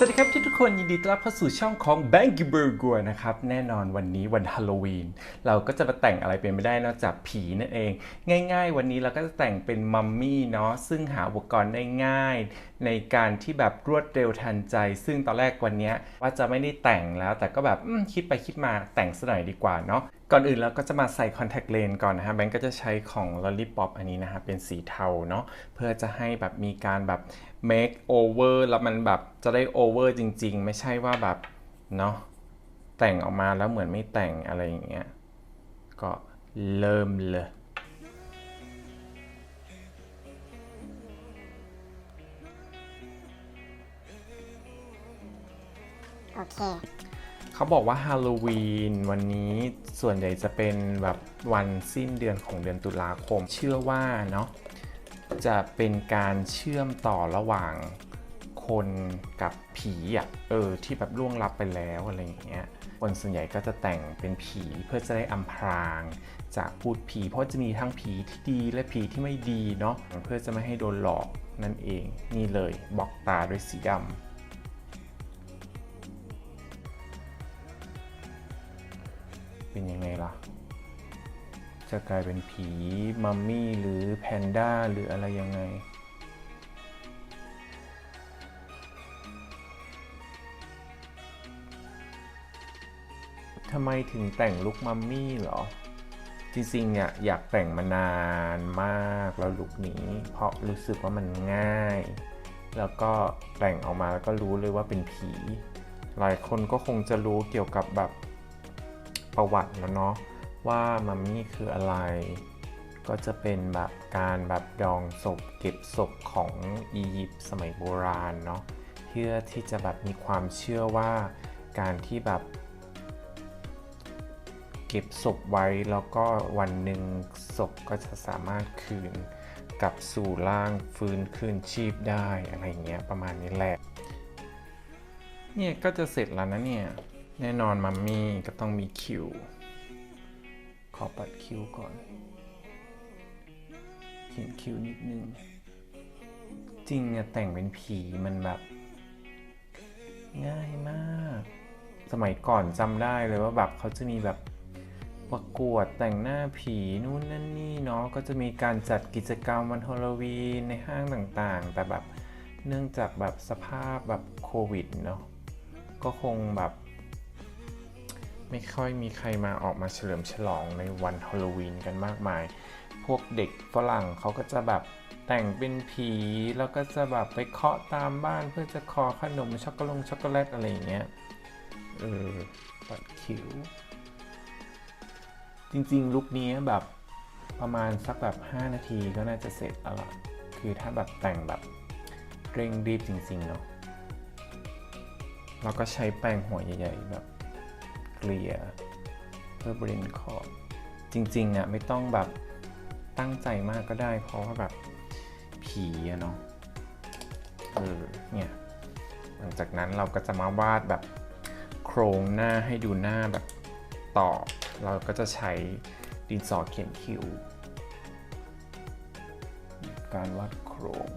สวัสดีครับทุกคนยินดีต้อนรับเข้าสู่ช่องของ b a n k y b u r g e r นะครับ แน่นอนวันนี้วันฮาโลวีนเราก็จะมาแต่งอะไรเป็นไม่ได้นอกจากผีนั่นเอง ง่าย ๆ วันนี้เราก็จะแต่งเป็นมัมมี่เนาะซึ่งหาอุปกรณ์ได้ง่าย ในการที่แบบรวดเร็วทันใจ ซึ่งตอนแรกวันนี้ว่าจะไม่ได้แต่งแล้ว แต่ก็แบบคิดไปคิดมาแต่งซะหน่อยดีกว่าเนาะก่อนอื่นเราก็จะมาใส่คอนแทคเลนส์ก่อนนะฮะแบงก์ก็จะใช้ของ Lollipop อันนี้นะฮะเป็นสีเทาเนาะเพื่อจะให้แบบมีการแบบ make over แล้วมันแบบจะได้ over จริง ๆ ไม่ใช่ว่าแบบเนาะแต่งออกมาแล้วเหมือนไม่แต่งอะไรอย่างเงี้ยก็เริ่มเลย โอเค เขาบอกว่าฮาโลวีนวันนี้ส่วนใหญ่จะเป็นแบบวันสิ้นเดือนของเดือนตุลาคม เชื่อว่าเนาะจะเป็นการเชื่อมต่อระหว่างคนกับผีอะเออที่แบบล่วงลับไปแล้วอะไรอย่างเงี้ยคนส่วนใหญ่ก็จะแต่งเป็นผีเพื่อจะได้อำพรางจากพูดผีเพราะจะมีทั้งผีที่ดีและผีที่ไม่ดีเนาะเพื่อจะไม่ให้โดนหลอกนั่นเองนี่เลยบล็อกตาด้วยสีดำ เป็นยังไงล่ะ จะกลายเป็นผี มัมมี่ หรือแพนด้า หรืออะไรยังไง ทำไมถึงแต่งลุคมัมมี่เหรอ จริงๆเนี่ยอยากแต่งมานานมากแล้วลุคนี้ เพราะรู้สึกว่ามันง่าย แล้วก็แต่งออกมาแล้วก็รู้เลยว่าเป็นผี หลายคนก็คงจะรู้เกี่ยวกับแบบ ประวัติแล้วเนาะว่ามัมมี่คืออะไร ก็จะเป็นแบบการแบบดองศพเก็บศพของอียิปต์สมัยโบราณเนาะเพื่อที่จะแบบมีความเชื่อว่าการที่แบบ เก็บศพไว้แล้วก็วันหนึ่งศพก็จะสามารถคืนกลับสู่ร่างฟื้นคืนชีพได้อะไรเงี้ยประมาณนี้แหละเนี่ยก็จะเสร็จแล้วนะเนี่ย แน่นอนมัมมี่ก็ต้องมีคิว ขอปัดคิวก่อน เขียนคิวนิดนึง จริงอะแต่งเป็นผีมันแบบ ง่ายมาก สมัยก่อนจำได้เลยว่าแบบเขาจะมีแบบประกวดแต่งหน้าผีนู่นนั่นนี่เนาะก็จะมีการจัดกิจกรรมวันฮาโลวีนในห้างต่างๆ แต่แบบเนื่องจากแบบสภาพแบบโควิดเนาะก็คงแบบ ไม่ค่อยมีใครมาออกมาเฉลิมฉลองในวันฮาโลวีนกันมากมาย พวกเด็กฝรั่งเขาก็จะแบบแต่งเป็นผีแล้วก็จะแบบไปเคาะตามบ้านเพื่อจะขอขนมช็อกโกแลตช็อกโกแลตอะไรอย่างเงี้ย เออปัดคิ้ว จริงๆ ลุคนี้แบบประมาณสักแบบ 5 นาทีก็น่าจะเสร็จแล้วล่ะ คือถ้าแบบแต่งแบบเร่งรีบจริงๆเนาะ เราก็ใช้แปรงหัวใหญ่ๆแบบ เกลี่ยเพื่อเบรนขอบจริงๆอะไม่ต้องแบบตั้งใจมากก็ได้ เพราะว่าแบบผีอะเนาะเออเนี่ยหลังจากนั้นเราก็จะมาวาดแบบโครงหน้าให้ดูหน้าแบบต่อ เราก็จะใช้ดินสอเขียนคิ้วการวาดโครง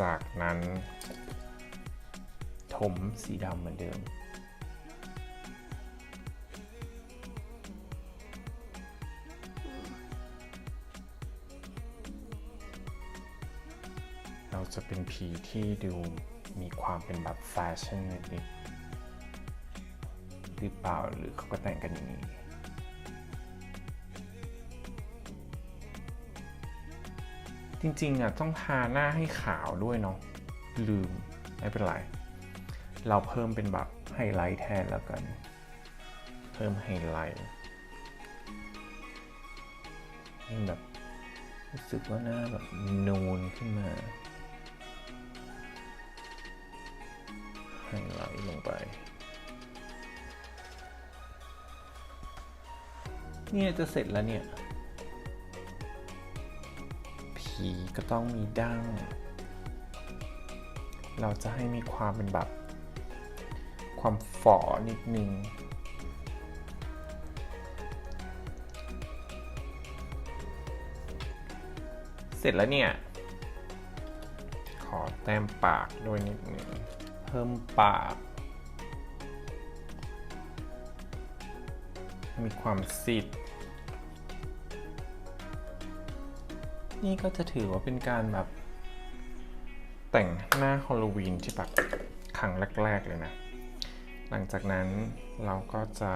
จากนั้นถมสีดำเหมือนเดิม เราจะเป็นผีที่ดูมีความเป็นแบบแฟชั่นนิดๆหรือเปล่าหรือเขาก็แต่งกันอย่างนี้ จริงๆอะต้องทาหน้าให้ขาวด้วยเนาะลืม ไม่เป็นไร เราเพิ่มเป็นแบบไฮไลท์แทนแล้วกัน เพิ่มไฮไลท์ให้แบบรู้สึกว่าหน้าแบบนูนขึ้นมาไฮไลท์ลงไป เนี่ยจะเสร็จแล้วเนี่ยีก็ต้องมีดั้ง เราจะให้มีความเป็นแบบ ความฝ่อนิดนึงเสร็จแล้วเนี่ย ขอแต้มปากด้วยนิดนึงเพิ่มปาก มีความซิด นี่ก็จะถือว่าเป็นการแบบ แต่งหน้าฮอลโลวีนที่แบบครั้งแรก ๆ เลยนะ หลังจากนั้นเราก็จะ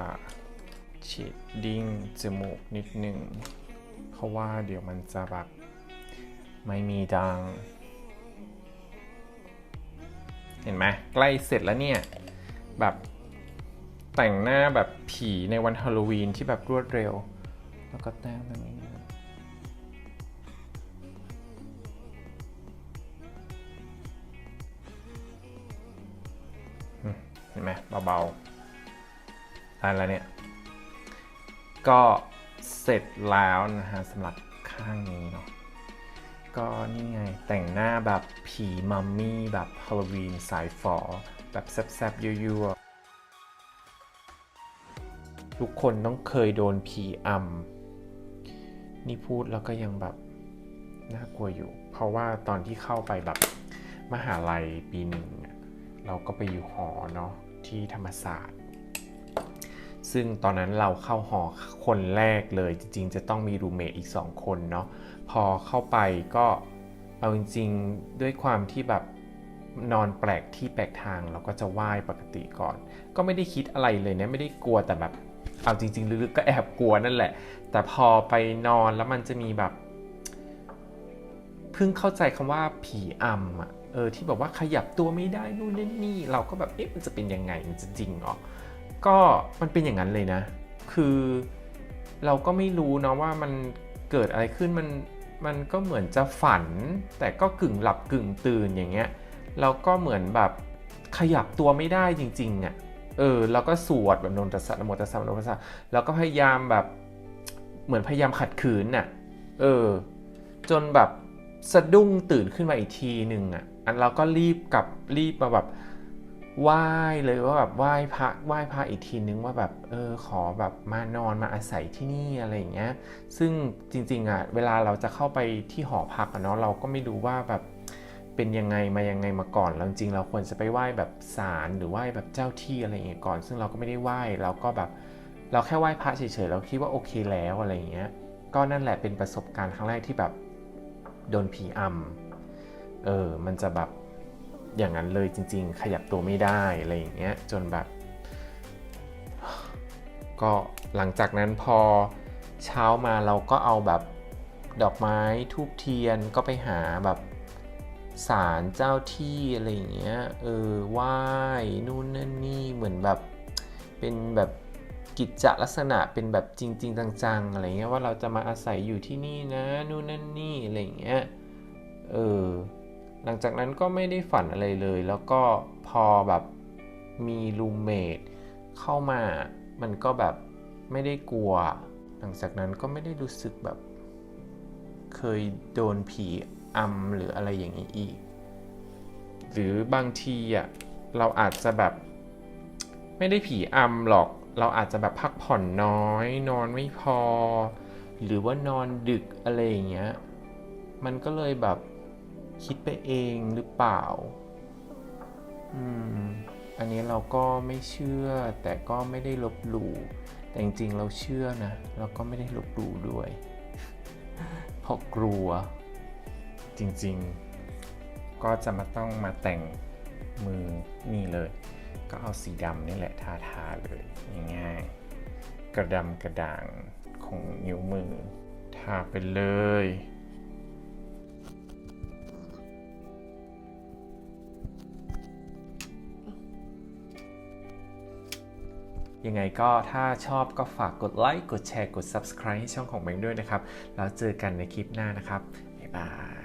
ฉีดดิ้งจมูกนิดหนึ่ง เพราะว่าเดี๋ยวมันจะแบบไม่มีดัง เห็นไหมใกล้เสร็จแล้วเนี่ย แบบแต่งหน้าแบบผีในวันฮาโลวีนที่แบบรวดเร็ว แล้วก็แต้มตรงนี้ เห็นไหมเบาๆได้แล้วเนี่ย ก็เสร็จแล้วนะฮะสำหรับข้างนี้เนาะก็นี่ไงแต่งหน้าแบบผีมัมมี่แบบฮาโลวีนสายฝอ แบบแซบๆยั่วๆทุกคนต้องเคยโดนผีอำนี่พูดแล้วก็ยังแบบน่ากลัวอยู่ เพราะว่าตอนที่เข้าไปแบบมหาลัยปีหนึ่ง เราก็ไปอยู่หอเนาะที่ธรรมศาสตร์ ซึ่งตอนนั้นเราเข้าหอคนแรกเลย จริงๆ จะต้องมีรูเมทอีก 2 คนเนาะพอเข้าไปก็เอาจริงๆด้วยความที่แบบนอนแปลกที่แปลกทางเราก็จะไหว้ปกติก่อน ก็ไม่ได้คิดอะไรเลยนะไม่ได้กลัวแต่แบบเอาจริง ๆ ลึกๆก็แอบกลัวนั่นแหละ แต่พอไปนอนแล้วมันจะมีแบบเพิ่งเข้าใจคำว่าผีอำอะ เออที่แบบว่าขยับตัวไม่ได้นู่นนี่เราก็แบบเอ๊ะมันจะเป็นยังไงมันจะจริงเหรอก็มันเป็นอย่างนั้นเลยนะ คือเราก็ไม่รู้นะว่ามันเกิดอะไรขึ้นมันมันก็เหมือนจะฝัน แต่ก็กึ่งหลับกึ่งตื่นอย่างเงี้ยเราก็เหมือนแบบขยับตัวไม่ได้จริงๆอะ่ะเออแล้วก็สวดแบบนนทสัตนะโมตัสสะนะโมตัสสะแล้วก็พยายามแบบเหมือนพยายามขัดขืนน่ะเออจนแบบสะดุ้งตื่นขึ้นมาอีกทีหนึ่งอะ อันเราก็รีบกลับรีบมาแบบไหว้เลยว่าแบบไหว้พระไหว้พระอีกทีนึงว่าแบบเออขอแบบมานอนมาอาศัยที่นี่อะไรอย่างเงี้ย ซึ่งจริงๆอะเวลาเราจะเข้าไปที่หอพักเนาะเราก็ไม่รู้ว่าแบบเป็นยังไงมายังไงมาก่อนแล้วจริงๆเราควรจะไปไหว้แบบศาลหรือไหว้แบบเจ้าที่อะไรอย่างเงี้ยก่อน ซึ่งเราก็ไม่ได้ไหว้เราก็แบบเราแค่ไหว้พระเฉยๆเราคิดว่าโอเคแล้วอะไรอย่างเงี้ย ก็นั่นแหละเป็นประสบการณ์ครั้งแรกที่แบบโดนผีอำ เออมันจะแบบอย่างนั้นเลยจริง ๆ ขยับตัวไม่ได้อะไรอย่างเงี้ยจนแบบ ก็หลังจากนั้นพอเช้ามาเราก็เอาแบบดอกไม้ทูบเทียนก็ไปหาแบบศาลเจ้าที่อะไรอย่างเงี้ยเออไหว้นู่นนั่นนี่เหมือนแบบเป็นแบบกิจจลักษณะเป็นแบบจริงๆจังๆอะไรเงี้ยว่าเราจะมาอาศัยอยู่ที่นี่นะนู่นนั่นนี่อะไรอย่างเงี้ยเออ หลังจากนั้นก็ไม่ได้ฝันอะไรเลย แล้วก็พอแบบมีรูมเมทเข้ามา มันก็แบบไม่ได้กลัว หลังจากนั้นก็ไม่ได้รู้สึกแบบ เคยโดนผีอำหรืออะไรอย่างนี้อีก หรือบางทีอะเราอาจจะแบบไม่ได้ผีอำหรอก เราอาจจะแบบพักผ่อนน้อย นอนไม่พอ หรือว่านอนดึกอะไรอย่างเงี้ย มันก็เลยแบบ คิดไปเองหรือเปล่า อืม อันนี้เราก็ไม่เชื่อแต่ก็ไม่ได้ลบหลู่ แต่จริงๆเราเชื่อนะเราก็ไม่ได้ลบหลู่ด้วย เพราะกลัว จริงๆ ก็จะมาต้องมาแต่งมือนี่เลย ก็เอาสีดำนี่แหละทาทาเลยง่ายๆกระดำกระด่างของนิ้วมือ ทาไปเลย ยังไงก็ถ้าชอบก็ฝากกดไลค์ กดแชร์ กด Subscribe ให้ช่องของแบงค์ด้วยนะครับ แล้วเจอกันในคลิปหน้านะครับ บ๊ายบาย